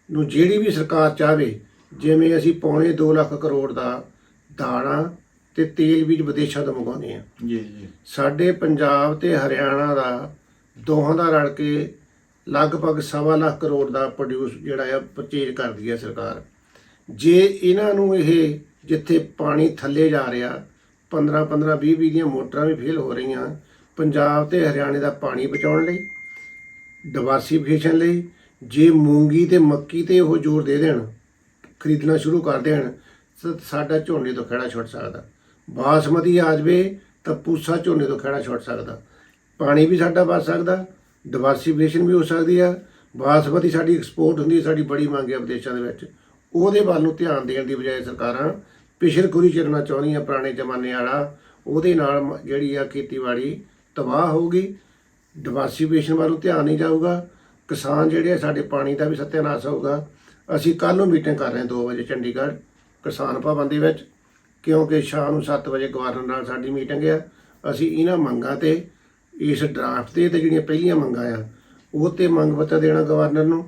ਨੂੰ ਜਿਹੜੀ ਵੀ ਸਰਕਾਰ ਚਾਹਵੇ, ਜਿਵੇਂ ਅਸੀਂ ਪੌਣੇ 2 ਲੱਖ ਕਰੋੜ ਦਾ ਦਾਣਾ ਤੇ ਤੇਲ ਬੀਜ ਵਿਦੇਸ਼ਾਂ ਤੋਂ ਮੰਗਾਉਂਦੇ ਆ। ਜੀ ਜੀ। ਸਾਡੇ ਪੰਜਾਬ ਤੇ ਹਰਿਆਣਾ ਦਾ ਦੋਹਾਂ ਦਾ ਰਲ ਕੇ ਲਗਭਗ ਸਵਾ ਲੱਖ ਕਰੋੜ ਦਾ ਪ੍ਰੋਡਿਊਸ ਜਿਹੜਾ ਆ ਪਰਚੇਜ ਕਰਦੀ ਹੈ ਸਰਕਾਰ। ਜੇ ਇਹਨਾਂ ਨੂੰ ਇਹ ਜਿੱਥੇ ਪਾਣੀ ਥੱਲੇ ਜਾ ਰਿਹਾ 15 15 20 20 ਦੀਆਂ ਮੋਟਰਾਂ ਵੀ ਫੇਲ ਹੋ ਰਹੀਆਂ ਪੰਜਾਬ ਤੇ ਹਰਿਆਣੇ ਦਾ ਪਾਣੀ ਬਚਾਉਣ ਲਈ ਡਿਵਰਸੀਫਿਕੇਸ਼ਨ ਲਈ ਜੇ ਮੂੰਗੀ ਤੇ ਮੱਕੀ ਤੇ ਉਹ ਜ਼ੋਰ ਦੇ ਦੇਣ ਖਰੀਦਣਾ ਸ਼ੁਰੂ ਕਰ ਦੇਣ ਸਾਡਾ ਝੋਨੇ ਤੋਂ ਖੜਾ ਛੁੱਟ ਸਕਦਾ। ਬਾਸਮਤੀ ਆ ਜਾਵੇ ਤਾਂ ਪੂਸਾ ਝੋਨੇ ਤੋਂ ਖੜਾ ਛੁੱਟ ਸਕਦਾ। ਪਾਣੀ ਵੀ ਸਾਡਾ ਬਚ ਸਕਦਾ ਡਿਵਰਸੀਫਿਕੇਸ਼ਨ ਵੀ ਹੋ ਸਕਦੀ ਆ। ਬਾਸਮਤੀ ਸਾਡੀ ਐਕਸਪੋਰਟ ਹੁੰਦੀ, ਸਾਡੀ ਬੜੀ ਮੰਗ ਹੈ ਵਿਦੇਸ਼ਾਂ ਦੇ ਵਿੱਚ। ਉਹਦੇ ਵੱਲ ਨੂੰ ਧਿਆਨ ਦੇਣ ਦੀ ਬਜਾਏ ਸਰਕਾਰਾਂ ਪਿਛਲਖੁਰੀ ਚੱਲਣਾ ਚਾਹੁੰਦੀਆਂ ਪੁਰਾਣੇ ਜ਼ਮਾਨੇ ਵਾਲਾ। ਉਹਦੇ ਨਾਲ ਮ- ਜਿਹੜੀ ਆ ਖੇਤੀਬਾੜੀ ਤਬਾਹ ਹੋਊਗੀ ਡਿਵਰਸੀਫਿਕੇਸ਼ਨ ਵੱਲ ਧਿਆਨ ਨਹੀਂ ਜਾਊਗਾ। ਕਿਸਾਨ ਜਿਹੜੇ ਆ, ਸਾਡੇ ਪਾਣੀ ਦਾ ਵੀ ਸਤਿਆਨਾਸ਼ ਹੋਊਗਾ। ਅਸੀਂ ਕੱਲ ਨੂੰ ਮੀਟਿੰਗ ਕਰ ਰਹੇ ਹਾਂ 2 ਵਜੇ ਚੰਡੀਗੜ੍ਹ ਕਿਸਾਨ ਭਵਨ ਦੇ ਵਿੱਚ। ਕਿਉਂਕਿ ਸ਼ਾਮ ਨੂੰ 7 ਵਜੇ ਗਵਰਨਰ ਨਾਲ ਸਾਡੀ ਮੀਟਿੰਗ ਆ, ਅਸੀਂ ਇਹਨਾਂ ਮੰਗਾਂ ਤੇ, ਇਸ ਡਰਾਫਟ ਤੇ ਤੇ ਜਿਹੜੀਆਂ ਪਹਿਲੀਆਂ ਮੰਗਾਂ ਆ, ਉਹ ਤੇ ਮੰਗ ਪੱਤਰ ਦੇਣਾ ਗਵਰਨਰ ਨੂੰ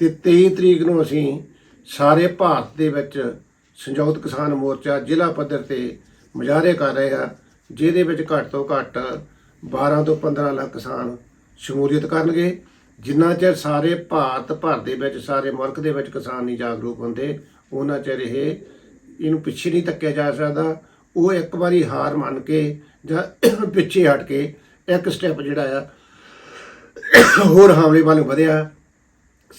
ਤੇ 23 ਤਰੀਕ ਨੂੰ ਅਸੀਂ ਸਾਰੇ ਭਾਰਤ ਦੇ ਵਿੱਚ ਸੰਯੁਕਤ ਕਿਸਾਨ ਮੋਰਚਾ ਜ਼ਿਲ੍ਹਾ ਪੱਧਰ ਤੇ ਮੁਜ਼ਾਹਰੇ ਕਰ ਰਹੇ ਆ ਜਿਹਦੇ ਵਿੱਚ ਘੱਟ ਤੋਂ ਘੱਟ 12 ਤੋਂ 15 ਲੱਖ ਕਿਸਾਨ ਸ਼ਮੂਲੀਅਤ ਕਰਨਗੇ। ਜਿੰਨਾ ਚਿਰ ਸਾਰੇ ਭਾਰਤ ਭਰ ਦੇ ਵਿੱਚ, ਸਾਰੇ ਮੁਲਕ ਦੇ ਵਿੱਚ ਕਿਸਾਨ ਨਹੀਂ ਜਾਗਰੂਕ ਹੁੰਦੇ, ਉਹਨਾਂ ਚਿਰ ਇਹ ਇਹਨੂੰ ਪਿੱਛੇ ਨਹੀਂ ਧੱਕਿਆ ਜਾ ਸਕਦਾ। ਉਹ ਇੱਕ ਵਾਰੀ ਹਾਰ ਮੰਨ ਕੇ ਜਾਂ ਪਿੱਛੇ ਹਟ ਕੇ ਇੱਕ ਸਟੈਪ ਜਿਹੜਾ ਆ ਹੋਰ ਹਮਲੇ ਵੱਲ ਵਧਿਆ।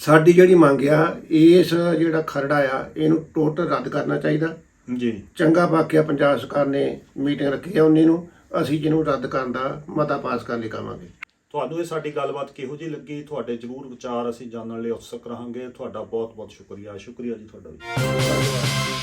ਸਾਡੀ ਜਿਹੜੀ ਮੰਗ ਆ ਇਸ ਜਿਹੜਾ ਖਰੜਾ ਆ ਇਹਨੂੰ ਟੋਟਲ ਰੱਦ ਕਰਨਾ ਚਾਹੀਦਾ। ਜੀ। ਚੰਗਾ ਵਾਕਿਆ ਪੰਜਾਬ ਸਰਕਾਰ ਨੇ ਮੀਟਿੰਗ ਰੱਖੀ ਆ 19 ਨੂੰ। ਅਸੀਂ ਜਿਹਨੂੰ ਰੱਦ ਕਰਨ ਦਾ ਮਤਾ ਪਾਸ ਕਰਨ ਲਈ ਕਹਾਂਗੇ ਤੁਹਾਨੂੰ ਇਹ ਸਾਡੀ ਗੱਲਬਾਤ ਕਿਹੋ ਜਿਹੀ ਲੱਗੀ? ਤੁਹਾਡੇ ਜਰੂਰ ਵਿਚਾਰ ਅਸੀਂ ਜਾਣਨ ਲਈ ਉਤਸੁਕ ਰਹਾਂਗੇ। ਤੁਹਾਡਾ ਬਹੁਤ ਬਹੁਤ ਸ਼ੁਕਰੀਆ। ਸ਼ੁਕਰੀਆ ਜੀ ਤੁਹਾਡਾ ਵੀ। ਧੰਨਵਾਦ